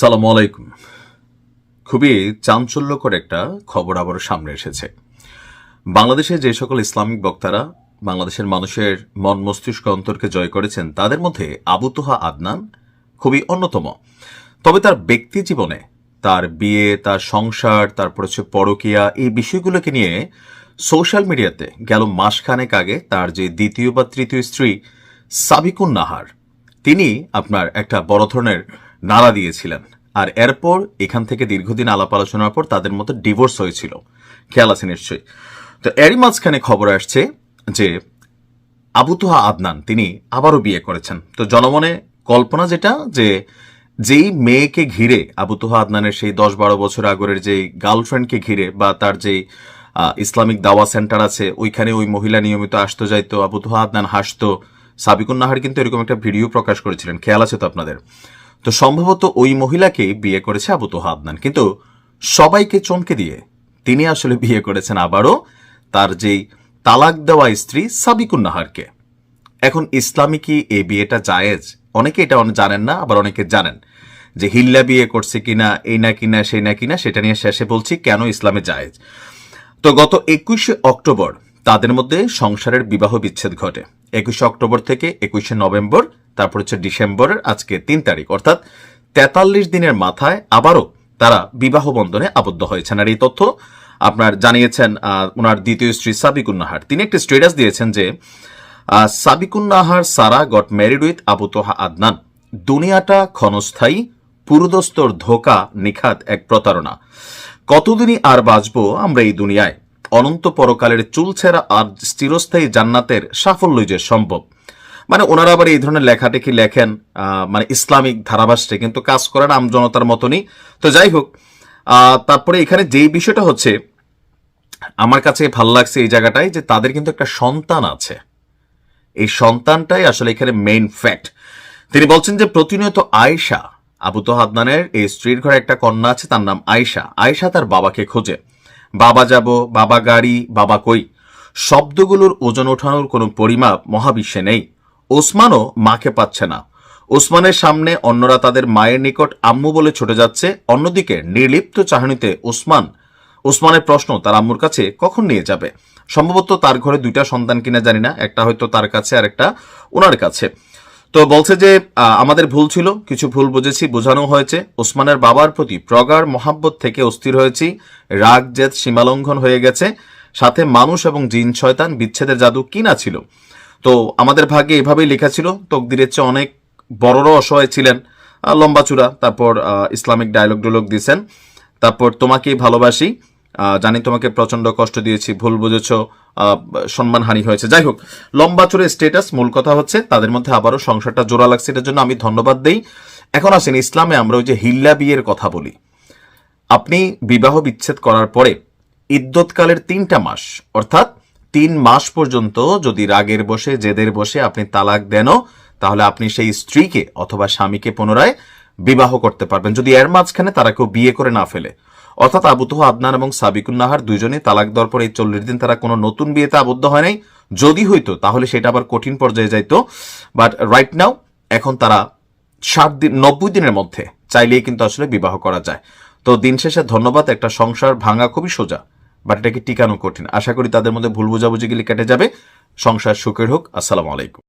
সালাম আলাইকুম। খুবই চাঞ্চল্যকর একটা খবর আবার সামনে এসেছে। বাংলাদেশে যে সকল ইসলামিক বক্তারা বাংলাদেশের মানুষের মন মস্তিষ্ক অন্তরকে জয় করেছেন, তাদের মধ্যে আবু তোহা আদনান খুবই অন্যতম। তবে তার ব্যক্তি জীবনে তার বিয়ে, তার সংসার, তারপর হচ্ছে পরকিয়া এই বিষয়গুলোকে নিয়ে সোশ্যাল মিডিয়াতে গেল মাসখানেক আগে তার যে দ্বিতীয় বা তৃতীয় স্ত্রী সাবিকুন নাহার তিনি আপনার একটা বড় ধরনের নাড়া দিয়েছিলেন। আর এরপর এখান থেকে দীর্ঘদিন আলাপ আলোচনার পর তাদের মধ্যে ডিভোর্স হয়েছিল। খেয়াল আছে নিশ্চয়ই। তো এরই মাঝখানে খবর আসছে যে আবু তোহা আদনান, তিনি আবারও বিয়ে করেছেন। তো জনমনে কল্পনা যেটা যে যেই মেয়েকে ঘিরে আবুতুহা আদনানের সেই দশ বারো বছর আগরের যেই গার্লফ্রেন্ডকে ঘিরে বা তার যেই ইসলামিক দাওয়া সেন্টার আছে, ওইখানে ওই মহিলা নিয়মিত আসতো, যাইতো আবুতুহা আদনান হাসতো। সাবিকুন নাহার কিন্তু এরকম একটা ভিডিও প্রকাশ করেছিলেন। খেয়াল আছে তো আপনাদের? তো সম্ভবত ওই মহিলাকে বিয়ে করেছে আবু তোহা আদনান কিন্তু সবাইকে চমকে দিয়ে তিনি আসলে বিয়ে করেছেন আবারও তার যেই তালাক দেওয়া স্ত্রী সাবিকুন নাহারকে এখন ইসলামী কি এই বিয়েটা জায়েজ? অনেকে এটা জানেন না, আবার অনেকে জানেন যে হিল্লা বিয়ে করছে কিনা, এই না কিনা, সেই না কিনা, সেটা নিয়ে শেষে বলছি কেন ইসলামে জায়েজ? তো গত একুশে অক্টোবর তাদের মধ্যে সংসারের বিবাহ বিচ্ছেদ ঘটে। একুশে অক্টোবর থেকে একুশে নভেম্বর তারপর হচ্ছে ডিসেম্বরের আজকে তিন তারিখ। অর্থাৎ তেতাল্লিশ দিনের মাথায় আবারও তারা বিবাহ বন্ধনে আবদ্ধ হয়েছেন। আর এই তথ্য আপনার জানিয়েছেন ওনার দ্বিতীয় স্ত্রী সাবিকুন নাহার তিনি একটি স্টেটাস দিয়েছেন যে আহ, Sabikun Sara got married with Abu Toha Adnan. দুনিয়াটা ক্ষণস্থায়ী পুরুদস্তর ধোকা নিখাত এক প্রতারণা। কতদিনই আর বাঁচবো আমরা এই দুনিয়ায়? অনন্ত পরকালের চুলছেরা আর চিরস্থায়ী জান্নাতের সাফল্যই যে সম্ভব। মানে ওনারা আবার এই ধরনের লেখাটেখি লেখেন মানে ইসলামিক ধারাভাষ্যে কিন্তু কাজ করেন আমজনতার মতনই। তো যাই হোক তারপরে এখানে যেই বিষয়টা হচ্ছে, আমার কাছে ভালো লাগছে এই জায়গাটায় যে তাদের কিন্তু একটা সন্তান আছে। এই সন্তানটাই আসলে এখানে মেইন ফ্যাক্ট তিনি বলছেন যে প্রতিনিয়ত আয়েশা, আবু তোহাদনানের এই স্ত্রীর ঘরে একটা কন্যা আছে, তার নাম আয়েশা। আয়েশা তার বাবাকে খোঁজে। বাবা যাব, বাবা গাড়ি, বাবা কই। শব্দগুলোর ওজন ওঠানোর কোনো পরিমাপ মহাবিশ্বে নেই। ওসমানও মাকে পাচ্ছে না। ওসমানের সামনে অন্যরা তাদের মায়ের নিকট আম্মু বলে ছুটে যাচ্ছে, অন্যদিকে নির্লিপ্ত চাহনিতে ওসমান। ওসমানের প্রশ্ন তার আম্মুর কাছে কখন নিয়ে যাবে? সম্ভবত তার ঘরে দুইটা সন্তান কিনা জানি না, একটা হয়তো তার কাছে আর একটা ওনার কাছে। তো বলছে যে আমাদের ভুল ছিল, কিছু ভুল বুঝেছি, বোঝানো হয়েছে। ওসমানের বাবার প্রতি প্রগাঢ় মহাব্বত থেকে অস্থির হয়েছি। রাগ, জেদ সীমালঙ্ঘন হয়ে গেছে। সাথে মানুষ এবং জিন, শয়তান, বিচ্ছেদের জাদু কিনা ছিল? তো আমাদের ভাগ্যে এভাবেই লেখা ছিল, তকদিরের চেয়ে অনেক বড়রাও অসহায় ছিলেন। লম্বা চূড়া, তারপর ইসলামিক ডায়লগ ডুলগ দিয়েছেন তারপর, তোমাকেই ভালোবাসি। জানি তোমাকে প্রচণ্ড কষ্ট দিয়েছি, ভুল বুঝেছ সম্মানহানি হয়েছে। যাই হোক লম্বা চূড়ে স্টেটাস মূল কথা হচ্ছে তাদের মধ্যে আবারও সংসারটা জোড়া লাগছে, এটার জন্য আমি ধন্যবাদ দেই। এখন আসেন ইসলামে আমরা ওই যে হিল্লা বিয়ের কথা বলি। আপনি বিবাহ বিচ্ছেদ করার পরে ইদ্যৎকালের তিনটা মাস, অর্থাৎ তিন মাস পর্যন্ত যদি রাগের বসে, জেদের বসে আপনি তালাক দেনও তাহলে আপনি সেই স্ত্রীকে অথবা স্বামীকে পুনরায় বিবাহ করতে পারবেন। যদি এর মাঝখানে তারা কেউ বিয়ে করে না ফেলে অর্থাৎ আবুতহ আদনান এবং সাবিকুন নাহার দুজনেই তালাক দেওয়ার পর এই চল্লিশ দিন তারা কোনো নতুন বিয়েতে আবদ্ধ হয় নাই। যদি হইতো, তাহলে সেটা আবার কঠিন পর্যায়ে যাইতো। বাট রাইট নাও এখন তারা ষাট দিন, নব্বই দিনের মধ্যে চাইলেই কিন্তু আসলে বিবাহ করা যায়। তো দিন শেষে ধন্যবাদ, একটা সংসার ভাঙা খুবই সোজা বাট এটাকে টিকানো কঠিন। আশা করি তাদের মধ্যে ভুল বোঝাবুঝি গেলে কেটে যাবে। সংসার সুখের হোক। আসসালামু আলাইকুম।